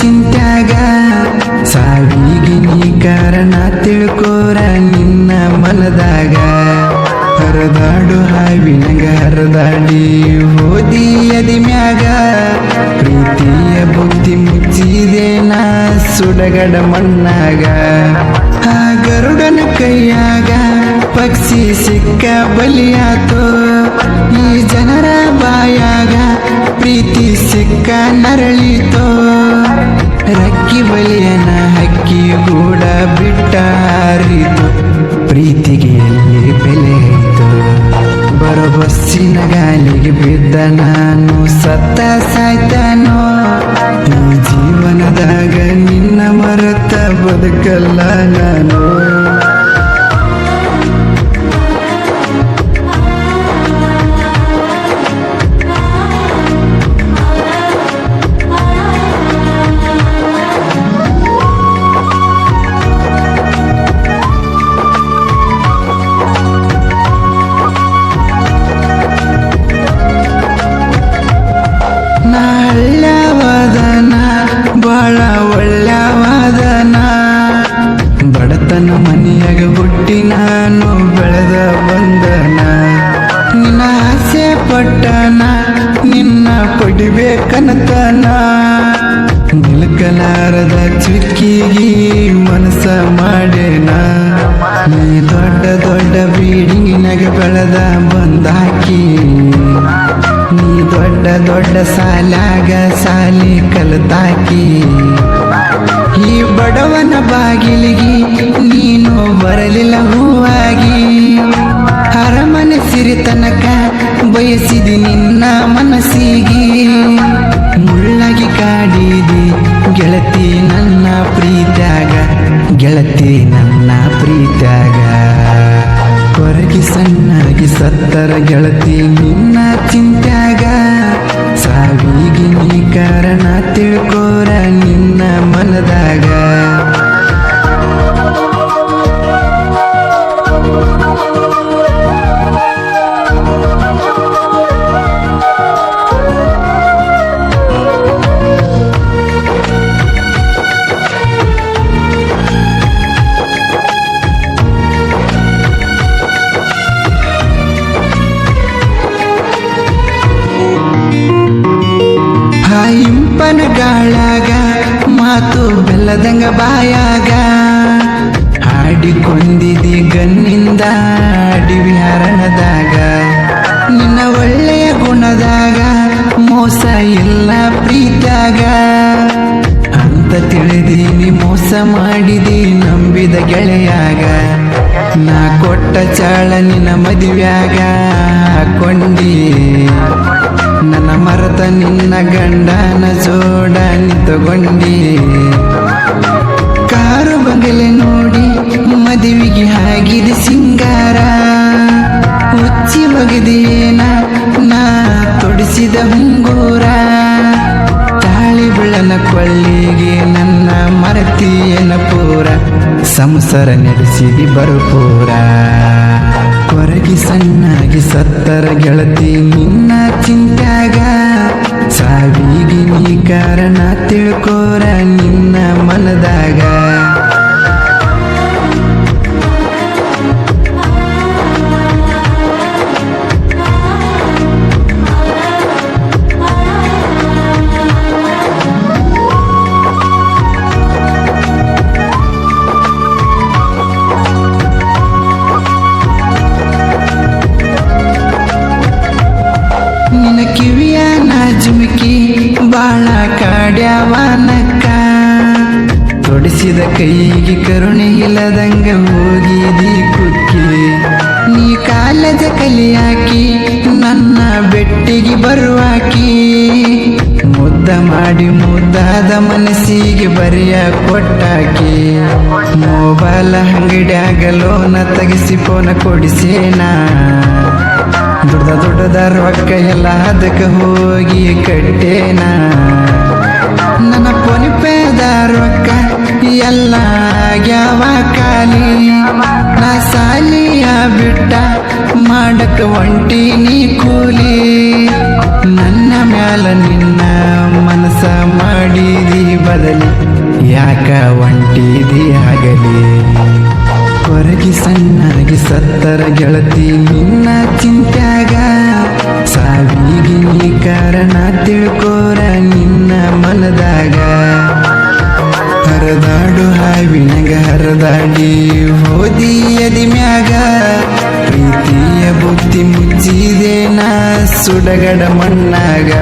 ಚಿಂತ್ಯಾಗ ಸಾವಿಗೆ ನೀ ಕಾರಣ ತಿಳ್ಕೋರ ನಿನ್ನ ಮನದಾಗ. ಹರದಾಡು ಹಾವಿನಗ ಹರದಾಡಿ ಓದಿ ಅದಿ ಮ್ಯಾಗ. ಪ್ರೀತಿಯ ಬುದ್ಧಿ ಮುಚ್ಚಿದೇನ ಸುಡಗಡ ಮಣ್ಣಾಗ. ಆ ಗರುಡನ ಕೈಯಾಗ ಪಕ್ಷಿ ಸಿಕ್ಕ ಬಲಿಯಾತೋ. ಈ ಜನರ ಬಾಯಾಗ ಪ್ರೀತಿ ಸಿಕ್ಕ ನರಳಿತೋ. ರಕ್ಕಿ ಬಲಿಯನ ಹಕ್ಕಿ ಕೂಡ ಬಿಟ್ಟಾರಿತು ಪ್ರೀತಿಗೆ ಎಲ್ಲಿ ಬೆಲೆ ಇತ್ತು ಬರೋ ಬಸ್ಸಿನ ಗಾಲಿಗೆ ಬಿದ್ದ ನಾನು ಸತ್ತ ಸಾಯ್ತಾನೋ. ಈ ಜೀವನದಾಗ ನಿನ್ನ ಮರೆತ ಬದುಕಲ್ಲ ನಾನು. ಪಡಿಬೇಕನತನ ನಿಲ್ಕಲಾರದ ಚುಕ್ಕಿಗಿ ಮನಸ್ಸ ಮಾಡೇನ ನೀ ದೊಡ್ಡ ದೊಡ್ಡ ಬೀಡಿಂಗಿನಾಗ ಬೆಳೆದ ಬಂದಾಕಿ. ನೀ ದೊಡ್ಡ ದೊಡ್ಡ ಸಾಲಾಗ ಸಾಲಿ ಕಲತಾಕಿ. ಈ ಬಡವನ ಬಾಗಿಲಿಗೆ ನೀನು ಬರಲಿಲ್ಲ ಹೂವಾಗಿ. ಅರಮನೆ ಸಿರಿತನಕ ಬಯಸಿದಿ ನಿನ್ನ ಮನಸ್ಸಿಗೆ. ಗೆಳತಿ ನನ್ನ ಪ್ರೀತ್ಯಾಗ. ಕೊರಗಿ ಸಣ್ಣಾಗಿ ಸತ್ತರ ಗೆಳತಿ ನಿನ್ನ ಚಿಂತ್ಯಾಗ. ಸಾವಿಗೆ ಕಾರಣ ತಿಳ್ಕೋರ ನಿನ್ನ ಮನದಾಗ. ಬೆಲ್ಲದಂಗ ಬಾಯಾಗ ಹಾಡಿಕೊಂಡಿದಿ ಗನ್ನಿಂದ ಅಡಿವಿ ಹರಣದಾಗ ನಿನ್ನ ಒಳ್ಳೆಯ ಗುಣದಾಗ ಮೋಸ ಇಲ್ಲ ಪ್ರೀತ್ಯಾಗ. ಅಂತ ತಿಳಿದೀನಿ, ಮೋಸ ಮಾಡಿದಿ ನಂಬಿದ ಗೆಳೆಯಾಗ. ನಾ ಕೊಟ್ಟ ಚಾಳ ನಿನ್ನ ಮದುವೆಯಾಗ. ಕೊಂಡಿ, ನನ್ನ ಮರತ ನಿನ್ನ ಗಂಡನ ಜೋಡ ನಿಂತುಕೊಂಡಿ ಮದುವೆಗೆ ಆಗಿದೆ ಸಿಂಗಾರ. ಹುಚ್ಚಿ ಮಗದೇನ ನಾ ತೊಡಿಸಿದ ಹುಂಗೂರ. ತಾಳಿ ಬಿಳನ ಕೊಳ್ಳಿಗೆ ನನ್ನ ಮರತಿಯನ ಪೂರ ಸಂಸಾರ ನಡೆಸಿದಿ ಬರುಪೂರ. ಕೊರಗಿ ಸಣ್ಣಾಗಿ ಸತ್ತರ ಗೆಳತಿ ನಿನ್ನ ಚಿಂತಾಗ. ಸಾವಿಗೆ ನೀ ಕಾರಣ ತಿಳ್ಕೋರ ನಿನ್ನ ಮನದಾಗ. ಬಾಳ ಕಾಡ್ಯಾವನಕ್ಕ. ತೊಡಿಸಿದ ಕೈಗೆ ಕರುಣೆ ಇಲ್ಲದಂಗ ಹೋಗಿದಿ ಕುಕ್ಕಿ. ನೀ ಕಾಲದ ಕಲಿಯಾಕಿ ನನ್ನ ಬೆಟ್ಟಿಗೆ ಬರುವಾಕಿ ಮುದ್ದ ಮಾಡಿ ಮುದ್ದಾದ ಮನಸ್ಸಿಗೆ ಬರೆಯ ಕೊಟ್ಟಾಕಿ. ಮೊಬೈಲ್ ಅಂಗಡಿಯಾಗ ಲೋನ ತೆಗೆಸಿ ಫೋನ ಕೊಡಿಸೇನಾ? ದುಡ್ದ ದೊಡ್ಡ ರೊಕ್ಕ ಎಲ್ಲ ಅದಕ್ಕೆ ಹೋಗಿ ಕಟ್ಟೇನ. ನನ್ನ ಪೊನಿಪೇದ ರೊಕ್ಕ ಎಲ್ಲ ಯಾವ ಖಾಲಿ. ನಾ ಸಾಲಿಯ ಬಿಟ್ಟ ಮಾಡಕ ಒಂಟಿ ನೀ ಕೂಲಿ. ನನ್ನ ಮ್ಯಾಲ ನಿನ್ನ ಮನಸ ಮಾಡಿದಿ ಬದಲಿ. ಯಾಕ ಒಂಟಿದಿ ಆಗಲಿ? ಹೊರಗಿ ಸಣ್ಣಾಗಿ ಸತ್ತರ ಗೆಳತಿ, ನಿನ್ನ ಚಿಂತ್ಯಾಗ ಸಾವಿಗೆ ನೀ ಕಾರಣ ತಿಳ್ಕೋರ ನಿನ್ನ ಮನದಾಗ. ಹರದಾಡು ಹಾವಿನಗ ಹರದಾಡಿ ಹೋದಿ ಎದಿ ಮ್ಯಾಗ, ಪ್ರೀತಿಯ ಬುದ್ಧಿ ಮುಚ್ಚಿದೆ ನಾ ಸುಡಗಡ ಮಣ್ಣಾಗ.